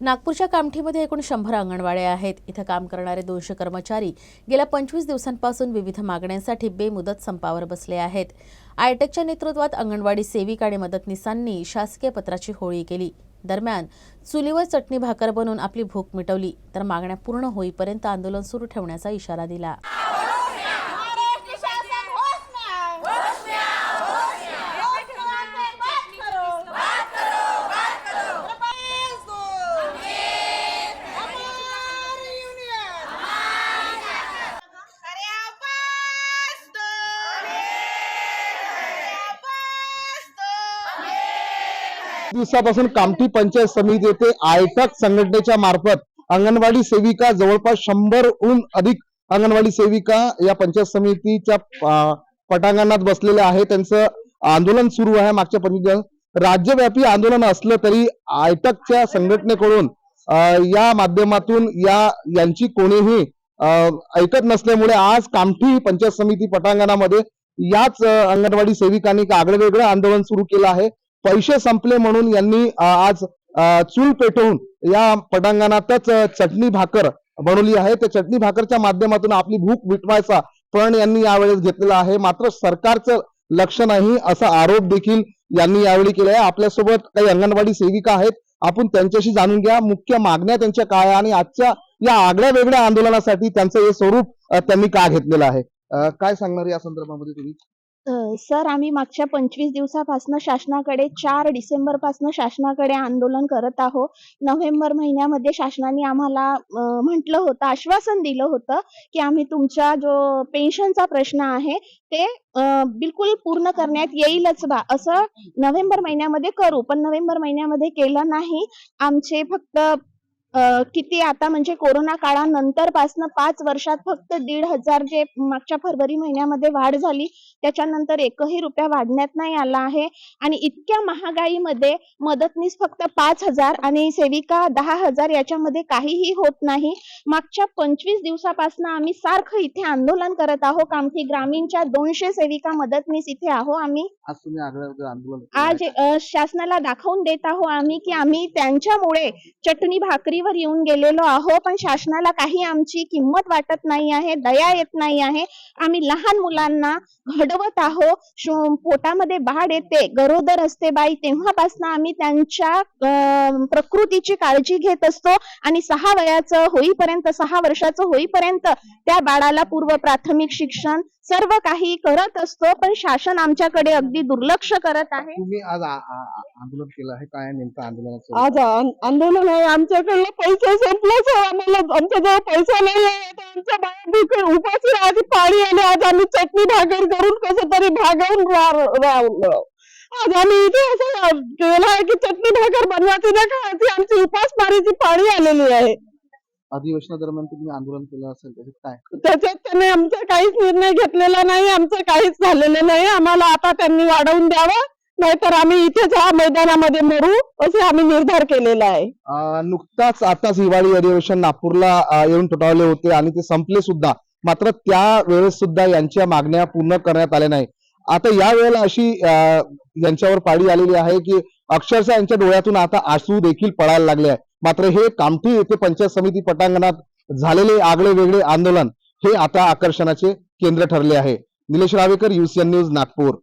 नागपूरच्या कामठीमध्ये एकूण शंभर अंगणवाड्या आहेत. इथं काम करणारे दोनशे कर्मचारी गेल्या पंचवीस दिवसांपासून विविध मागण्यांसाठी बेमुदत संपावर बसले आहेत. आयटेकच्या नेतृत्वात अंगणवाडी सेविका आणि मदतनीसांनी शासकीय पत्राची होळी केली. दरम्यान चुलीवर चटणी भाकर बनवून आपली भूक मिटवली. तर मागण्या पूर्ण होईपर्यंत आंदोलन सुरू ठेवण्याचा इशारा दिला. दिवसापासून कामठी पंचायत समिती येथे आयटक संघटनेच्या मार्फत अंगणवाडी सेविका जवळपास शंभरहून अधिक अंगणवाडी सेविका या पंचायत समितीच्या पटांगणात बसलेल्या आहेत. त्यांचं आंदोलन सुरू आहे मागच्या पंचवीस दिवस. राज्यव्यापी आंदोलन असलं तरी आयटकच्या संघटनेकडून या माध्यमातून या यांची कोणीही अं, ऐकत नसल्यामुळे आज कामठी पंचायत समिती पटांगणामध्ये याच अंगणवाडी सेविकांनी आगळं वेगळं आंदोलन सुरू केलं आहे. पैसे संपले म्हणून यांनी आज चूल पेटवून या पटांगणातच चटणी भाकर बनवली आहे. त्या चटणी भाकरच्या माध्यमातून आपली भूक मिटवायचा पण यांनी यावेळेस घेतलेला आहे. मात्र सरकारचं लक्ष नाही असा आरोप देखील यांनी यावेळी केला आहे. आपल्यासोबत काही अंगणवाडी सेविका आहेत. आपण त्यांच्याशी जाणून घ्या. मुख्य मागण्या त्यांच्या काय आणि आजच्या या आगळ्या वेगळ्या आंदोलनासाठी त्यांचं हे स्वरूप त्यांनी का घेतलेलं आहे? काय सांगणार या संदर्भामध्ये तुम्ही? सर आम्ही मागच्या पंचवीस दिवसापासून शासनाकडे चार डिसेंबरपासून शासनाकडे आंदोलन करत आहोत. नोव्हेंबर महिन्यामध्ये शासनाने आम्हाला म्हटलं होतं आश्वासन दिलं होतं की आम्ही तुमचा जो पेन्शनचा प्रश्न आहे ते बिलकुल पूर्ण करण्यात येईलच बा असं नोव्हेंबर महिन्यामध्ये करू. पण नोव्हेंबर महिन्यामध्ये केलं नाही. आमचे फक्त किती आता म्हणजे कोरोना काळानंतर पासनं पाच वर्षात फक्त दीड हजार जे मागच्या फरवरी महिन्यामध्ये वाढ झाली त्याच्यानंतर एकही रुपया वाढण्यात नाही आला आहे. आणि इतक्या महागाईमध्ये मदतनीस फक्त पाच हजार आणि सेविका दहा हजार याच्यामध्ये काहीही होत नाही. मागच्या पंचवीस दिवसापासून आम्ही सारखं इथे आंदोलन करत आहोत कामठी ग्रामीणच्या दोनशे सेविका मदतनीस इथे आहो आम्ही. आज शासनाला दाखवून देत आहो आम्ही की आम्ही त्यांच्यामुळे चटणी पातळीवर येऊन गेलेलो आहो पण शासनाला काही आमची किंमत वाटत नाही आहे दया येत नाही आहे. आम्ही लहान मुलांना घडवत आहो पोटामध्ये बाळ येते गरोदर असते बाई. तेव्हापासून आम्ही त्यांच्या प्रकृतीची काळजी घेत असतो आणि सहा वयाचं होईपर्यंत सहा वर्षाचं होईपर्यंत त्या बाळाला पूर्व प्राथमिक शिक्षण सर्व काही करत असतो पण शासन आमच्याकडे अगदी दुर्लक्ष करत आहे. तुम्ही आज आ- आ- आ- आंदोलन केलं आहे काय नेमकं आंदोलनाचं? आज आंदोलन आहे आमच्याकडलं पैसे संपलेच आहे आम्हाला आमच्याजवळ पैसा नाही आहे आता आमच्या बाया भुके उपाशी राहायची पाळी आली आज आम्ही चटणी भाकर करून कसं तरी भागवून रा- राहिलो आज आम्ही इथे असं केलं आहे की चटणी भाकर बनवायची नाही खायची आमची उपास मारीची पाळी आलेली आहे. अधिवेशनादरम्यान तुम्ही आंदोलन केलं असेल त्याच्यात काय? त्याच्यात त्यांनी आमचा काहीच निर्णय घेतलेला नाही आमचं काहीच झालेलं नाही. आम्हाला आता त्यांनी वाढवून द्यावं नाहीतर आम्ही इथेच ह्या मैदानामध्ये मरू असे आम्ही निर्धार केलेला आहे. अं, नुकताच आताच हिवाळी अधिवेशन नागपूरला अं, येऊन तुटावले होते आणि ते संपले सुद्धा. मात्र त्या वेळेस सुद्धा यांच्या मागण्या पूर्ण करण्यात आल्या नाही आता या वेळेला अशी अं, यांच्यावर पाळी आलेली आहे की अक्षरशः यांच्या डोळ्यातून आता आसू देखील पडायला लागले आहे मात्र हे कामठी येथे पंचायत समिती पटांगणात झालेले आगळे वेगळे आंदोलन हे आता आकर्षणाचे केंद्र ठरले आहे. Nilesh Ravekar UCN news Nagpur.